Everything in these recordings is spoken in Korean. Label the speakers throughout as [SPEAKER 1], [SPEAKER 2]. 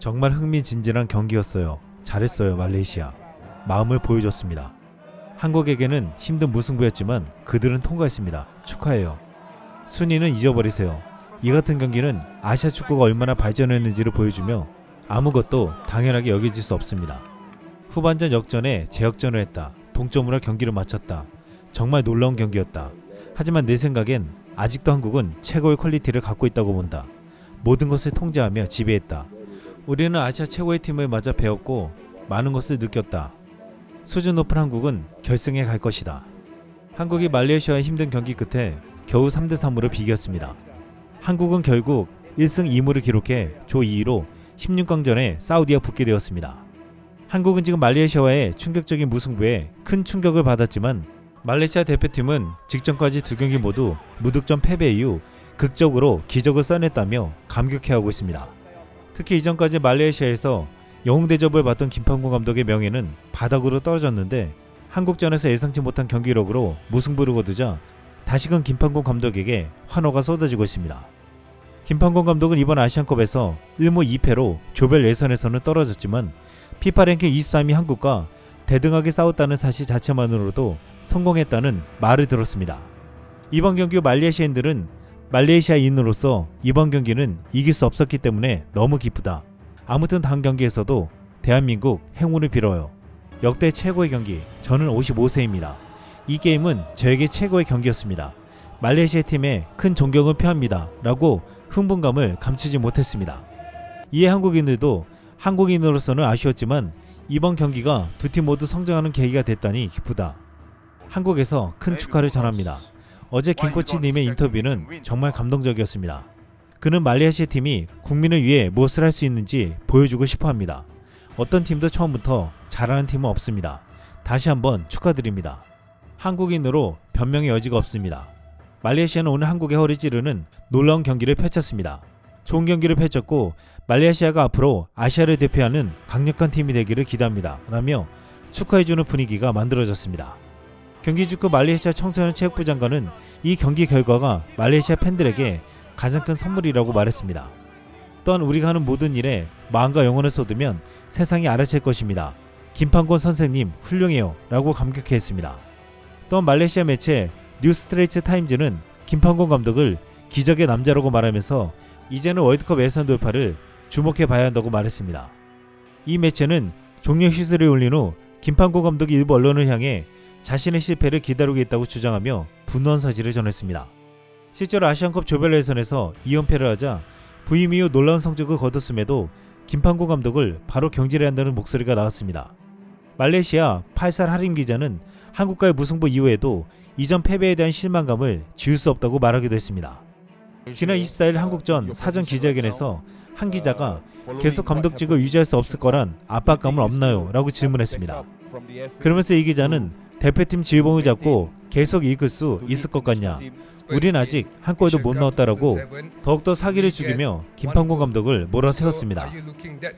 [SPEAKER 1] 정말 흥미진진한 경기였어요. 잘했어요, 말레이시아. 마음을 보여줬습니다. 한국에게는 힘든 무승부였지만 그들은 통과했습니다. 축하해요. 순위는 잊어버리세요. 이 같은 경기는 아시아 축구가 얼마나 발전했는지를 보여주며 아무것도 당연하게 여겨질 수 없습니다. 후반전 역전에 재역전을 했다. 동점으로 경기를 마쳤다. 정말 놀라운 경기였다. 하지만 내 생각엔 아직도 한국은 최고의 퀄리티를 갖고 있다고 본다. 모든 것을 통제하며 지배했다. 우리는 아시아 최고의 팀을 맞아 배웠고 많은 것을 느꼈다. 수준 높은 한국은 결승에 갈 것이다. 한국이 말레이시아의 힘든 경기 끝에 겨우 3대 3으로 비겼습니다. 한국은 결국 1승 2무를 기록해 조 2위로 16강전에 사우디와 붙게 되었습니다. 한국은 지금 말레이시아와의 충격적인 무승부에 큰 충격을 받았지만 말레이시아 대표팀은 직전까지 두 경기 모두 무득점 패배 이후 극적으로 기적을 써냈다며 감격해하고 있습니다. 특히 이전까지 말레이시아에서 영웅 대접을 받던 김판곤 감독의 명예는 바닥으로 떨어졌는데 한국전에서 예상치 못한 경기력으로 무승부를 거두자 다시금 김판곤 감독에게 환호가 쏟아지고 있습니다. 김판곤 감독은 이번 아시안컵에서 1무 2패로 조별 예선에서는 떨어졌지만 피파 랭킹 23위 한국과 대등하게 싸웠다는 사실 자체만으로도 성공했다는 말을 들었습니다. 이번 경기 말레이시아인들은 말레이시아인으로서 이번 경기는 이길 수 없었기 때문에 너무 기쁘다. 아무튼 다음 경기에서도 대한민국 행운을 빌어요. 역대 최고의 경기. 저는 55세입니다. 이 게임은 저에게 최고의 경기였습니다. 말레이시아 팀에 큰 존경을 표합니다. 라고 흥분감을 감추지 못했습니다. 이에 한국인들도 한국인으로서는 아쉬웠지만 이번 경기가 두 팀 모두 성장하는 계기가 됐다니 기쁘다. 한국에서 큰 축하를 전합니다. 어제 김코치님의 인터뷰는 정말 감동적이었습니다. 그는 말레이시아 팀이 국민을 위해 무엇을 할 수 있는지 보여주고 싶어 합니다. 어떤 팀도 처음부터 잘하는 팀은 없습니다. 다시 한번 축하드립니다. 한국인으로 변명의 여지가 없습니다. 말레이시아는 오늘 한국의 허리 찌르는 놀라운 경기를 펼쳤습니다. 좋은 경기를 펼쳤고 말레이시아가 앞으로 아시아를 대표하는 강력한 팀이 되기를 기대합니다. 라며 축하해주는 분위기가 만들어졌습니다. 경기 직후 말레이시아 청소년 체육부 장관은 이 경기 결과가 말레이시아 팬들에게 가장 큰 선물이라고 말했습니다. 또한 우리가 하는 모든 일에 마음과 영혼을 쏟으면 세상이 알아챌 것입니다. 김판곤 선생님 훌륭해요 라고 감격해 했습니다. 또한 말레이시아 매체 뉴스트레이트 타임즈는 김판곤 감독을 기적의 남자라고 말하면서 이제는 월드컵 예선 돌파를 주목해 봐야 한다고 말했습니다. 이 매체는 종료 휴스를 올린 후 김판곤 감독이 일부 언론을 향해 자신의 실패를 기다리고 있다고 주장하며 분노한 사실을 전했습니다. 실제로 아시안컵 조별 예선에서 2연패를 하자 부임 이후 놀라운 성적을 거뒀음에도 김판곤 감독을 바로 경질해야 한다는 목소리가 나왔습니다. 말레이시아 8살 하림 기자는 한국과의 무승부 이후에도 이전 패배에 대한 실망감을 지울 수 없다고 말하기도 했습니다. 지난 24일 한국전 사전 기자회견에서 한 기자가 계속 감독직을 유지할 수 없을 거란 압박감은 없나요? 라고 질문했습니다. 그러면서 이 기자는 대표팀 지휘봉을 잡고 계속 이끌 수 있을 것 같냐? 우린 아직 한 골도 못 넣었다라고 더욱더 사기를 죽이며 김판곤 감독을 몰아세웠습니다.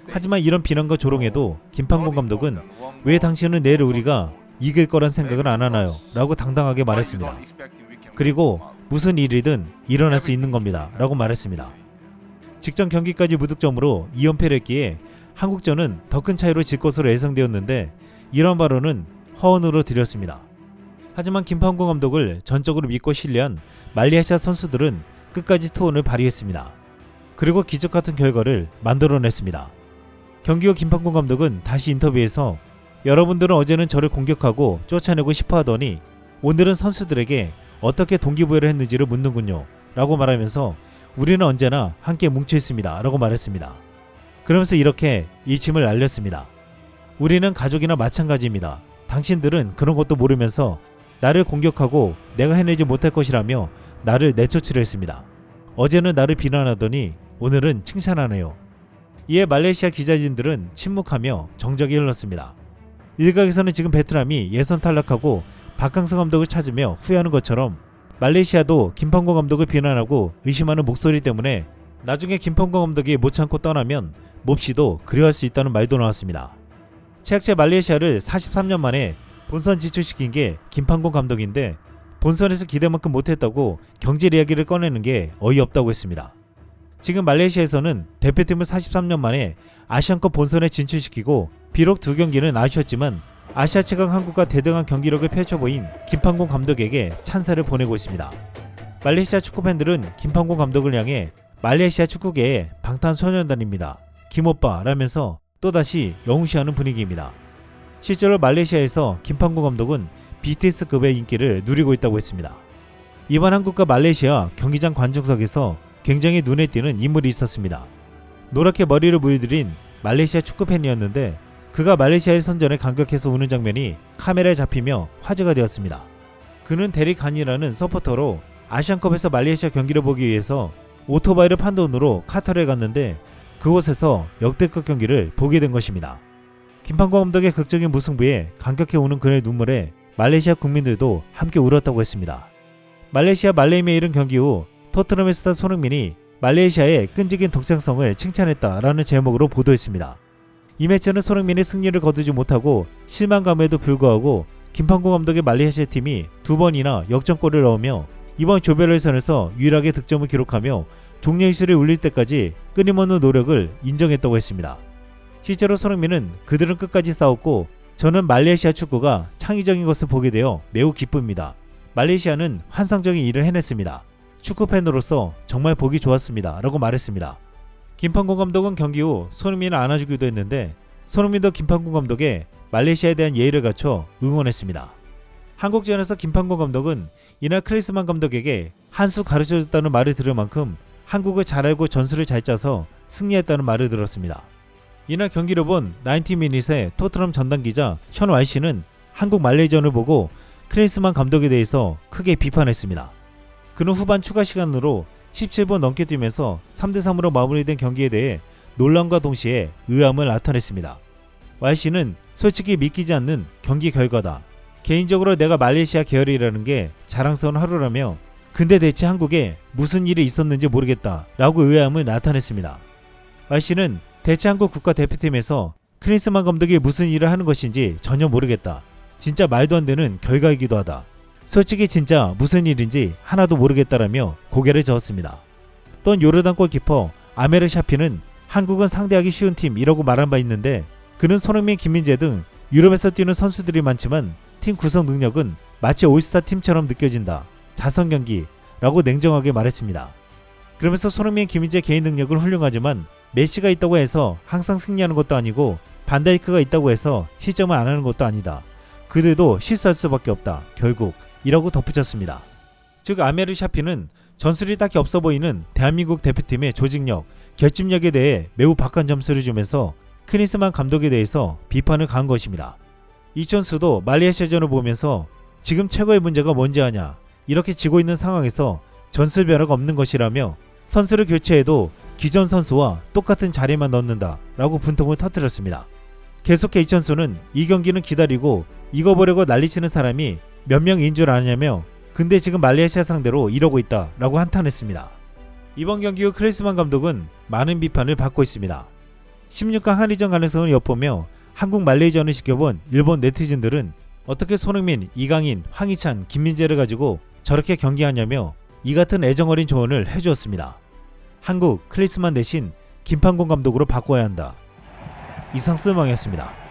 [SPEAKER 1] 하지만 이런 비난과 조롱에도 김판곤 감독은 왜 당신은 내일 우리가 이길 거란 생각을 안 하나요? 라고 당당하게 말했습니다. 그리고 무슨 일이든 일어날 수 있는 겁니다. 라고 말했습니다. 직전 경기까지 무득점으로 2연패를 했기에 한국전은 더 큰 차이로 질 것으로 예상되었는데 이런 발언은 허언으로 드렸습니다. 하지만 김판곤 감독을 전적으로 믿고 신뢰한 말레이시아 선수들은 끝까지 투혼을 발휘했습니다. 그리고 기적 같은 결과를 만들어냈습니다. 경기 후 김판곤 감독은 다시 인터뷰에서 여러분들은 어제는 저를 공격하고 쫓아내고 싶어 하더니 오늘은 선수들에게 어떻게 동기부여를 했는지를 묻는군요. 라고 말하면서 우리는 언제나 함께 뭉쳐 있습니다. 라고 말했습니다. 그러면서 이렇게 이침을 알렸습니다. 우리는 가족이나 마찬가지입니다. 당신들은 그런 것도 모르면서 나를 공격하고 내가 해내지 못할 것이라며 나를 내쫓으려 했습니다. 어제는 나를 비난하더니 오늘은 칭찬하네요. 이에 말레이시아 기자진들은 침묵하며 정적이 흘렀습니다. 일각에서는 지금 베트남이 예선 탈락하고 박항서 감독을 찾으며 후회하는 것처럼 말레이시아도 김판곤 감독을 비난하고 의심하는 목소리 때문에 나중에 김판곤 감독이 못 참고 떠나면 몹시도 그리워할 수 있다는 말도 나왔습니다. 최악체 말레이시아를 43년 만에 본선 지출시킨 게 김판곤 감독인데 본선에서 기대만큼 못했다고 경질 이야기를 꺼내는 게 어이없다고 했습니다. 지금 말레이시아에서는 대표팀을 43년 만에 아시안컵 본선에 진출시키고 비록 두 경기는 아쉬웠지만 아시아 최강 한국과 대등한 경기력을 펼쳐 보인 김판공 감독에게 찬사를 보내고 있습니다. 말레이시아 축구 팬들은 김판공 감독을 향해 말레이시아 축구계의 방탄소년단입니다. 김오빠라면서 또다시 영웅시하는 분위기입니다. 실제로 말레이시아에서 김판공 감독은 BTS급의 인기를 누리고 있다고 했습니다. 이번 한국과 말레이시아 경기장 관중석에서 굉장히 눈에 띄는 인물이 있었습니다. 노랗게 머리를 물들인 말레이시아 축구 팬이었는데 그가 말레이시아의 선전에 감격해서 우는 장면이 카메라에 잡히며 화제가 되었습니다. 그는 데릭 한이라는 서포터로 아시안컵에서 말레이시아 경기를 보기 위해서 오토바이를 판 돈으로 카타르에 갔는데 그곳에서 역대급 경기를 보게 된 것입니다. 김판고 감독의 극적인 무승부에 감격해 우는 그의 눈물에 말레이시아 국민들도 함께 울었다고 했습니다. 말레이시아 말레이메일은 경기 후 토트넘의 스타 손흥민이 말레이시아의 끈질긴 독창성을 칭찬했다라는 제목으로 보도했습니다. 이 매체는 손흥민이 승리를 거두지 못하고 실망감에도 불구하고 김판고 감독의 말레이시아 팀이 두 번이나 역전골을 넣으며 이번 조별 예선에서 유일하게 득점을 기록하며 종료이슬을 울릴 때까지 끊임없는 노력을 인정했다고 했습니다. 실제로 손흥민은 그들은 끝까지 싸웠고 저는 말레이시아 축구가 창의적인 것을 보게 되어 매우 기쁩니다. 말레이시아는 환상적인 일을 해냈습니다. 축구 팬으로서 정말 보기 좋았습니다. 라고 말했습니다. 김판공 감독은 경기 후 손흥민을 안아주기도 했는데 손흥민도 김판공 감독의 말레이시아에 대한 예의를 갖춰 응원했습니다. 한국전에서 김판공 감독은 이날 크리스만 감독에게 한 수 가르쳐줬다는 말을 들을 만큼 한국을 잘 알고 전술을 잘 짜서 승리했다는 말을 들었습니다. 이날 경기를 본 90미닛의 토트넘 전담 기자 션 와이씨는 한국 말레이전을 보고 크리스만 감독에 대해서 크게 비판했습니다. 그는 후반 추가 시간으로 17분 넘게 뛰면서 3대3으로 마무리된 경기에 대해 논란과 동시에 의함을 나타냈습니다. Y씨는 솔직히 믿기지 않는 경기 결과다. 개인적으로 내가 말레이시아 계열이라는 게 자랑스러운 하루라며 근데 대체 한국에 무슨 일이 있었는지 모르겠다 라고 의아함을 나타냈습니다. Y씨는 대체 한국 국가대표팀에서 크리스만 감독이 무슨 일을 하는 것인지 전혀 모르겠다. 진짜 말도 안 되는 결과이기도 하다. 솔직히 진짜 무슨 일인지 하나도 모르겠다라며 고개를 저었습니다. 또 요르단 골키퍼 아메르 샤피는 한국은 상대하기 쉬운 팀이라고 말한 바 있는데 그는 손흥민, 김민재 등 유럽에서 뛰는 선수들이 많지만 팀 구성 능력은 마치 올스타 팀처럼 느껴진다. 자선 경기라고 냉정하게 말했습니다. 그러면서 손흥민, 김민재 개인 능력은 훌륭하지만 메시가 있다고 해서 항상 승리하는 것도 아니고 반다이크가 있다고 해서 실점을 안 하는 것도 아니다. 그들도 실수할 수밖에 없다. 결국 이라고 덧붙였습니다. 즉 아메르 샤피는 전술이 딱히 없어 보이는 대한민국 대표팀의 조직력, 결집력에 대해 매우 박한 점수를 주면서 크리스만 감독에 대해서 비판을 가한 것입니다. 이천수도 말레이시아전을 보면서 지금 최고의 문제가 뭔지 아냐 이렇게 지고 있는 상황에서 전술 변화가 없는 것이라며 선수를 교체해도 기존 선수와 똑같은 자리만 넣는다 라고 분통을 터뜨렸습니다. 계속해 이천수는 이 경기는 기다리고 이거 보려고 난리치는 사람이 몇 명인 줄 아냐며 근데 지금 말레이시아 상대로 이러고 있다 라고 한탄했습니다. 이번 경기 후 크리스만 감독은 많은 비판을 받고 있습니다. 16강 한일전 가능성을 엿보며 한국 말레이전을 지켜본 일본 네티즌들은 어떻게 손흥민, 이강인, 황희찬, 김민재를 가지고 저렇게 경기하냐며 이 같은 애정어린 조언을 해주었습니다. 한국 크리스만 대신 김판공 감독으로 바꿔야 한다. 이상 쓸망이었습니다.